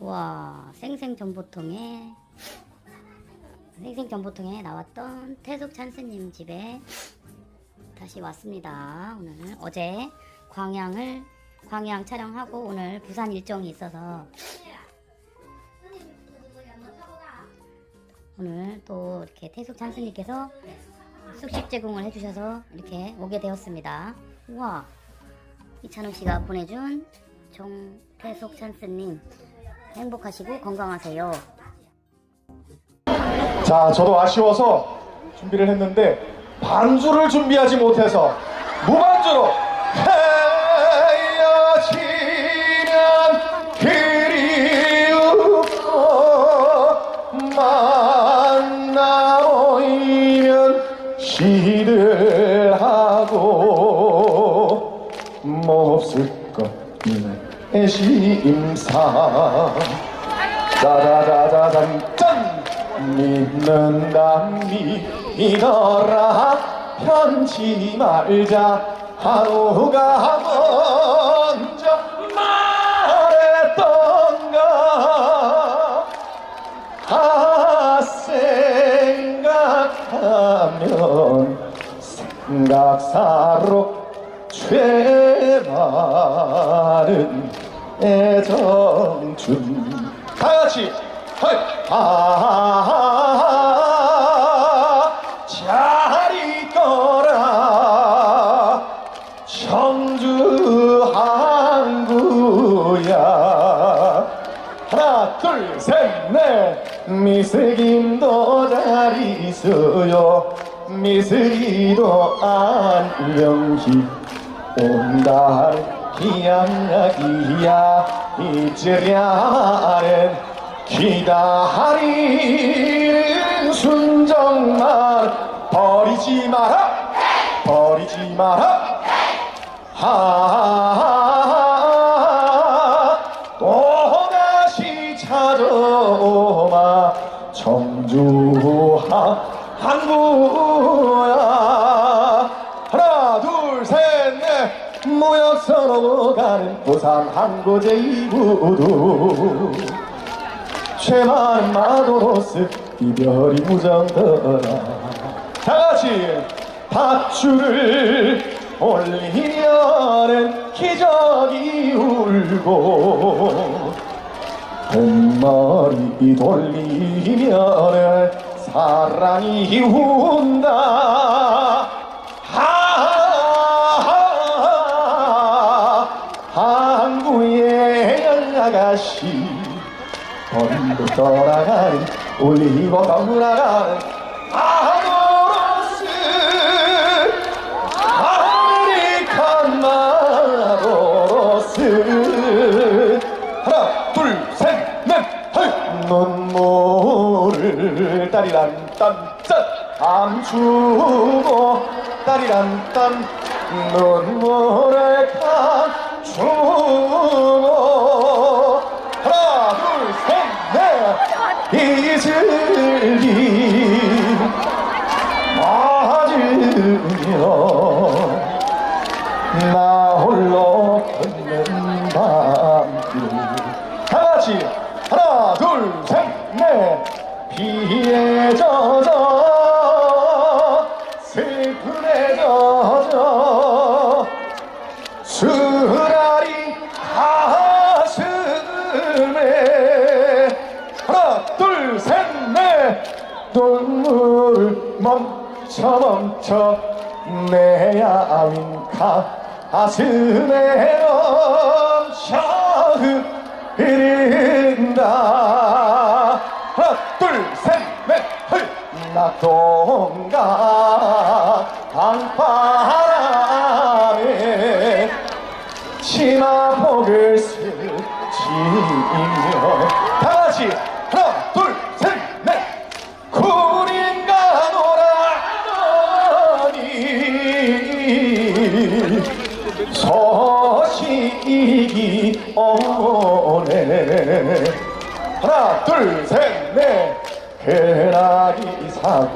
와 생생전보통에 생생전보통에 나왔던 태숙 찬스님 집에 다시 왔습니다. 오늘 어제 광양을 광양 촬영하고 오늘 부산 일정이 있어서 오늘 또 이렇게 태숙 찬스님께서 숙식 제공을 해주셔서 이렇게 오게 되었습니다. 우와 이찬욱 씨가 보내준 정태숙 찬스님 행복하시고 건강하세요. 자, 저도 아쉬워서 준비를 했는데 반주를 준비하지 못해서 무반주로 짜자자자잔 짠 믿는다 믿어라 편치 말자 하루가 먼저 말했던가 아 생각하면 생각사로 죄 많은 애정준 다같이 아, 잘 있거라 청주 항구야 하나 둘 셋 넷 미슬김도 잘 있어요 미슬이도 안녕히 온다 기양이야. 이제랴는 기다리는 순정만 버리지 마라. 버리지 마라. 하 무역선으로 가는 부산 항구 제2부도 죄많은 마도로스 이별이 무정더라. 다같이 밧줄을 올리면은 기적이 울고 봄머리 돌리면은 사랑이 운다 버리고 떠나가는 올리고 떠나가는 아모로스 아메리칸 마도로스 하나 둘셋넷 눈물을 따리란 딴짠. 감추고 따리란 딴 눈물을 감추고 눈물 멈춰 멈춰 내 야윈 가슴에 넘쳐 흐른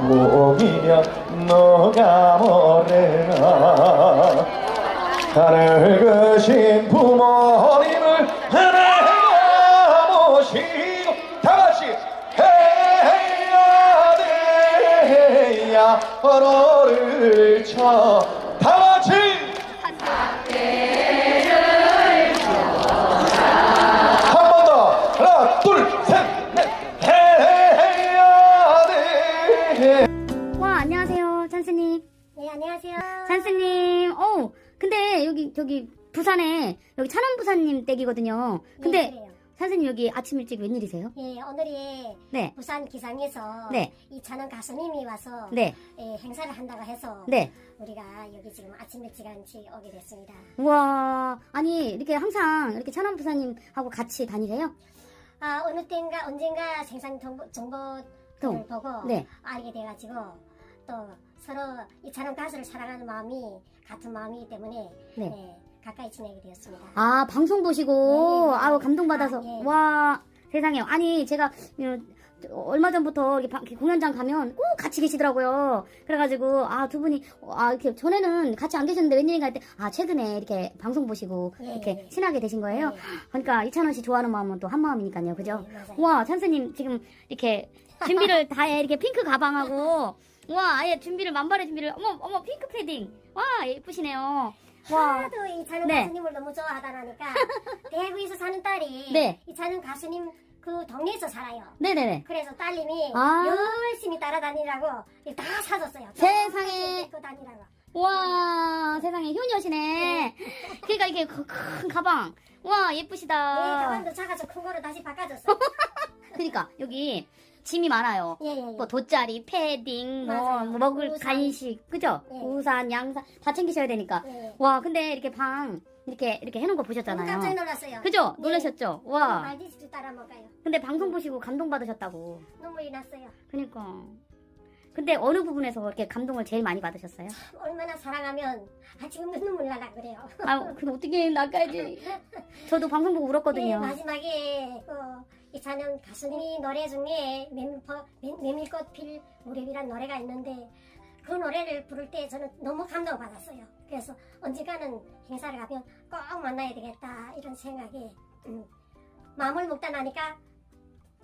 고기야 너가 모르나? 다늙으신 부모님을 하나 모시고 다같이 해야 돼야 번호를 쳐 안녕하세요. 찬스님. 어 근데 여기 저기 부산에 여기 찬원 부사님 댁이거든요. 근데 네, 그래요. 찬스님 여기 아침 일찍 웬일이세요? 예, 오늘이 네. 부산 기상에서 네. 이 찬원 가수님이 와서 네. 예, 행사를 한다고 해서 네. 우리가 여기 지금 아침 일찍 일찍 오게 됐습니다. 우와 아니 이렇게 항상 이렇게 찬원 부사님하고 같이 다니세요? 아, 어느 때인가 언젠가 생산 정보, 정보를 또. 보고 네. 알게 돼가지고 또 서로 이찬원 가수를 사랑하는 마음이 같은 마음이기 때문에 네. 예, 가까이 지내게 되었습니다. 아 방송 보시고 네, 네. 아우 감동받아서 아, 예. 와 세상에 아니 제가 어, 얼마 전부터 이렇게, 공연장 가면 꼭 같이 계시더라고요. 그래가지고 아 두 분이 아 이렇게 전에는 같이 안 계셨는데 웬일인가 했더니 아 최근에 이렇게 방송 보시고 예, 이렇게 예. 친하게 되신 거예요. 네. 그러니까 이찬원 씨 좋아하는 마음은 또 한 마음이니까요, 그죠? 네, 맞아요. 와 찬스님 지금 이렇게 준비를 다해 이렇게 핑크 가방하고 와 아예 준비를 만발의 준비를 어머 어머 핑크 패딩 와 예쁘시네요. 와 하도 이찬원 네. 가수님을 너무 좋아하다 보니까 대구에서 사는 딸이 네. 이찬원 가수님 그 동네에서 살아요. 네네네. 그래서 딸님이 아. 열심히 따라다니라고 다 사줬어요. 세상에. 그 다니라고. 와 세상에 효녀시네. 그러니까 이게 그큰 가방. 와 네, 예쁘시다. 가방도 작아서 큰 거로 다시 바꿔줬어요. 그러니까 여기 짐이 많아요. 예, 예, 예. 뭐 돗자리, 패딩, 뭐, 맞아요. 뭐 먹을 우산. 간식, 그죠? 예. 우산, 양산 다 챙기셔야 되니까. 예. 와 근데 이렇게 방 이렇게 이렇게 해놓은 거 너무 보셨잖아요. 깜짝 놀랐어요. 그죠? 네. 놀라셨죠? 와. 말디스도 따라 먹어요. 근데 방송 보시고 감동 받으셨다고. 눈물이 났어요. 그니까. 근데 어느 부분에서 이렇게 감동을 제일 많이 받으셨어요? 얼마나 사랑하면 아 지금도 눈물 나라 그래요. 아, 그럼 어떻게 나까지? 저도 방송 보고 네, 울었거든요. 마지막에 어, 이찬원 가수님이 노래 중에 메밀포- 메- 메밀꽃 필 무렵이란 노래가 있는데 그 노래를 부를 때 저는 너무 감동받았어요. 그래서 언젠가는 행사를 가면 꼭 만나야 되겠다 이런 생각에 음, 마음을 먹다 나니까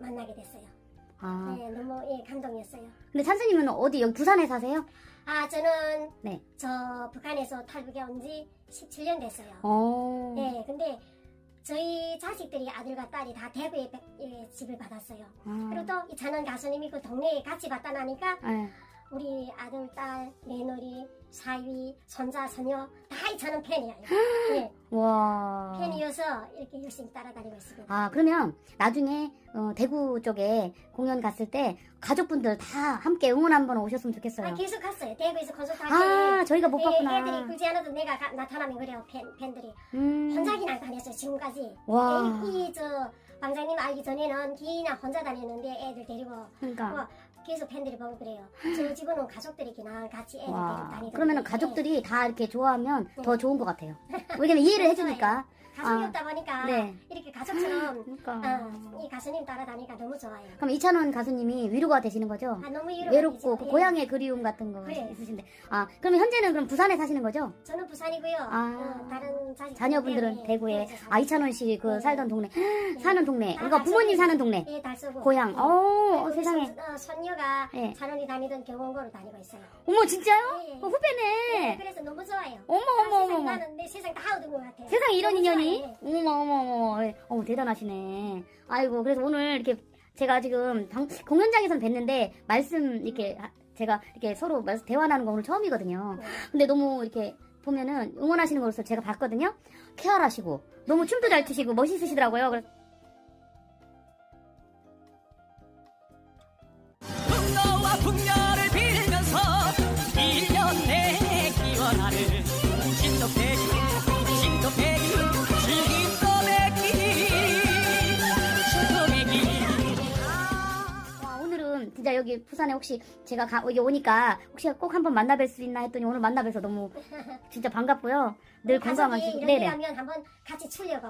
만나게 됐어요. 아, 네, 너무 예, 감동이었어요. 근데 찬스님은 어디 여기 부산에 사세요? 아 저는 네. 저 북한에서 탈북해 온 지 17년 됐어요. 어. 네, 근데 저희 자식들이 아들과 딸이 다 대구에 배- 예, 집을 받았어요. 아. 그리고 또 이찬원 가수님이 그 동네에 같이 받다 나니까 네. 우리 아들, 딸, 며느리, 사위, 손자, 손녀 다 이찬원 팬이에요. 네, 와. 팬이어서 이렇게 열심히 따라다니고 있습니다. 아, 그러면 나중에 어, 대구 쪽에 공연 갔을 때 가족분들 다 함께 응원 한번 오셨으면 좋겠어요. 아, 계속 갔어요. 대구에서 콘서트 할 아, 때. 저희가 못 예, 봤구나. 애들이 굳이 않아도 내가 가- 나타나면 그래요. 팬, 팬들이. 음. 혼자 그냥 다녔어요. 지금까지. 와. 이, 이, 저, 방장님 알기 전에는 그냥 혼자 다녔는데 애들 데리고 그러니까. 와, 계속 팬들이 보고 그래요. 저 집은 가족들이 그냥 같이 애들 데리고 와. 다니고. 그러면 가족들이 다 이렇게 좋아하면 네. 더 좋은 것 같아요. 왜냐면 이해를 해주니까. 가족이 아. 없다 보니까 네. 이렇게 가족처럼 그러니까. 어, 이 가수님 따라다니까 너무 좋아요. 그럼 이찬원 가수님이 위로가 되시는 거죠? 아, 너무 위로가 외롭고 되죠. 그 예. 고향의 그리움 같은 거 그래. 있으신데 아 그러면 현재는 그럼 부산에 사시는 거죠? 저는 부산이고요. 아. 어, 다른 자식 자녀분들은 대구에 아 이찬원 씨 그 네. 살던 동네 사는 동네 다 그러니까 부모님. 사는 동네 예, 달서구. 고향 예. 어 세상에 손, 어, 손녀가 예. 찬원이 다니던 경원고를 다니고 있어요. 어머 진짜요? 예, 예. 어, 후배네 그래서 너무 좋아요. 어머 아, 어머 내 세상 다 얻은 것 같아. 세상에 이런 인연이 좋아요. 어머 어머 어머 예. 어머 대단하시네 아이고 그래서 오늘 이렇게 제가 지금 방- 공연장에선 뵀는데 말씀 이렇게 하- 제가 이렇게 서로 말씀 대화 나는 거 오늘 처음이거든요 네. 근데 너무 이렇게 보면은 응원하시는 거로서 제가 봤거든요 쾌활하시고 너무 춤도 잘 추시고 멋있으시더라고요 그래서 여기 부산에 혹시 제가 가, 여기 오니까 혹시 꼭 한번 만나뵐 수 있나 했더니 오늘 만나뵈서 너무 진짜 반갑고요. 늘 건강하시고. 네네. 가면 한번 같이 추려고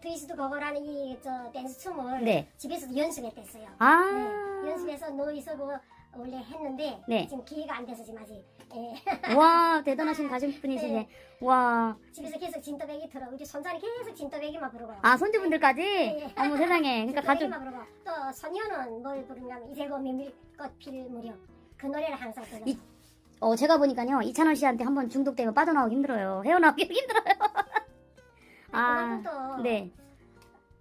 트위스트 거거라는 이 저 댄스 춤을 네. 집에서도 연습했댔어요. 아. 네, 연습해서 노이서고 원래 했는데 네. 지금 기회가 안 돼서 지금 아직 예. 와, 대단하신 가족분이시네. 네. 와. 집에서 계속 진또배기 들어 우리 손자는 계속 진또배기만 부르고 아, 손주분들까지? 네. 어머 세상에. 그러니까 가족. 부르고 또 소녀는 뭘 부르냐면 이제고 메밀꽃 필 무렵 그 노래를 항상 불러 이, 어, 제가 보니까요, 이찬원 씨한테 한번 중독되면 빠져나오기 힘들어요. 헤어나오기 힘들어요. 아, 또 네,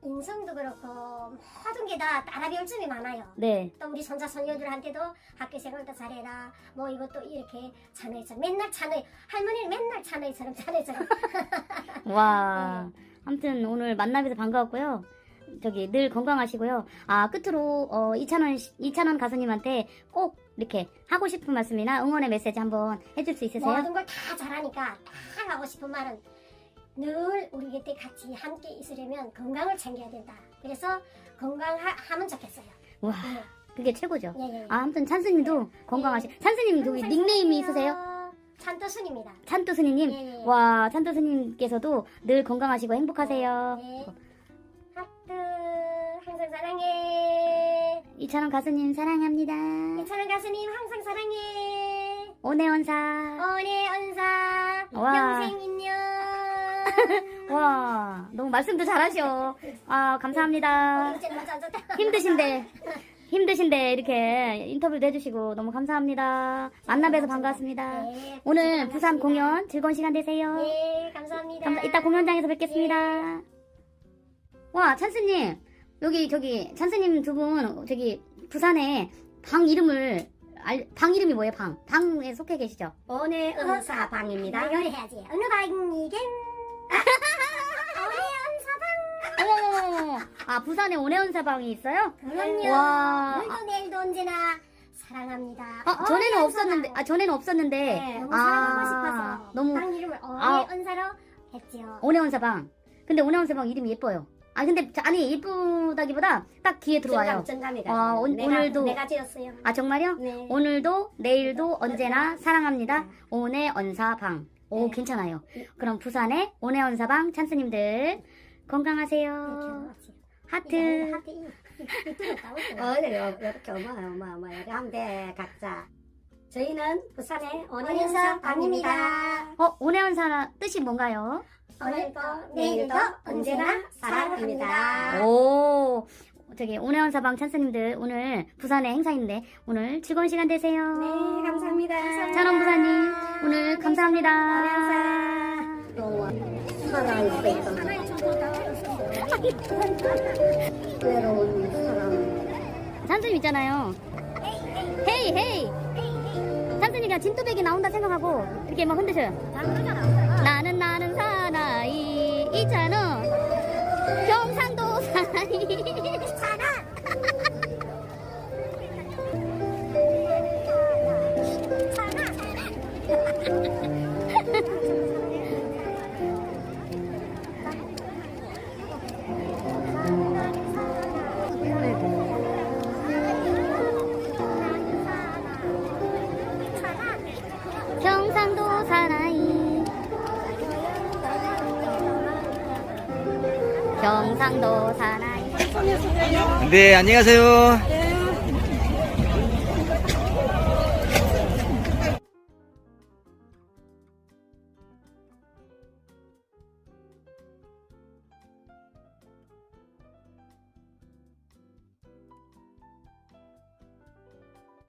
인성도 그렇고 모든 게다 따라 배울 점이 많아요. 네. 또 우리 손자 손녀들한테도 학교 생활도 잘해라. 뭐 이것도 이렇게 찬호이처럼 맨날 찬호이 할머니는 맨날 찬호이처럼 찬호이처럼 와, 아무튼 오늘 만나뵈서 반가웠고요. 저기 늘 건강하시고요. 아 끝으로 어, 이찬원 씨- 이찬원 가수님한테 꼭 이렇게 하고 싶은 말씀이나 응원의 메시지 한번 해줄 수 있으세요? 모든 걸 다 잘하니까 다 하고 싶은 말은 늘 우리 곁에 같이 함께 있으려면 건강을 챙겨야 된다. 그래서 건강하면 좋겠어요. 와, 네. 그게 최고죠. 예, 예. 아, 아무튼 찬스님도 건강하시. 찬스님 저기 항상 닉네임이. 있으세요? 찬또순입니다. 찬또스님. 예, 예. 와, 찬또스님께서도 늘 건강하시고 행복하세요. 네. 하트 항상 사랑해. 이찬원 가수님 사랑합니다. 이찬원 가수님 항상 사랑해. 오네원사. 오네 언사 와. 평생 인연. 와, 너무 말씀도 잘하셔. 아, 감사합니다. 힘드신데, 힘드신데 이렇게 인터뷰도 해주시고 너무 감사합니다. 만나뵈서 반갑습니다. 네, 오늘. 부산 공연 즐거운 시간 되세요. 네, 감사합니다. 감사, 이따 공연장에서 뵙겠습니다. 와, 찬스님. 여기, 저기, 찬스님 두 분, 저기, 부산에 방 이름을, 알, 방 이름이 뭐예요, 방? 방에 속해 계시죠? 오네 은사방입니다. 요리해야지. 어느 방이겐? 어머머머머. 아, 부산에 오네온 사방이 있어요? 그럼요. 와. 오늘도 내일도 언제나 사랑합니다. 아, 전에는 오네 없었는데, 은사방. 아, 전에는 없었는데. 네, 너무 아, 사랑하고 싶어서 너무, 방 이름을 아. 은사로 했지요. 오네온 사방. 근데 오네온 사방 이름이 예뻐요. 아, 근데, 저- 아니, 예쁘다기보다 딱 귀에 들어와요. 정감이 아, 오- 오늘도- 내가 지었어요. 아, 정말요? 네. 오늘도 내일도 언제나 사랑합니다. 오네 언사방. 오 네. 괜찮아요. 그럼 부산의 오네 언사방 찬스님들 건강하세요. 이렇게 하트. 어, 네, 어, 이렇게 어마 어마 어마 이렇게 하면 돼 각자. 저희는 부산의 원인사 방입니다. 어 오네 언사 뜻이 뭔가요? 오늘도 내일도 언제나 사랑합니다. 오 저기 오네 언사방 찬스님들 오늘 부산의 행사인데 오늘 즐거운 시간 되세요. 네 감사합니다. 찬원 부사님 오늘 감사합니다. 외로운 사람. 찬스님 있잖아요. 헤이 헤이. 찬스님이 진또백이 나온다 생각하고 이렇게 막 흔드셔요. 나는 나는 경상도 사나이. 네, 안녕하세요.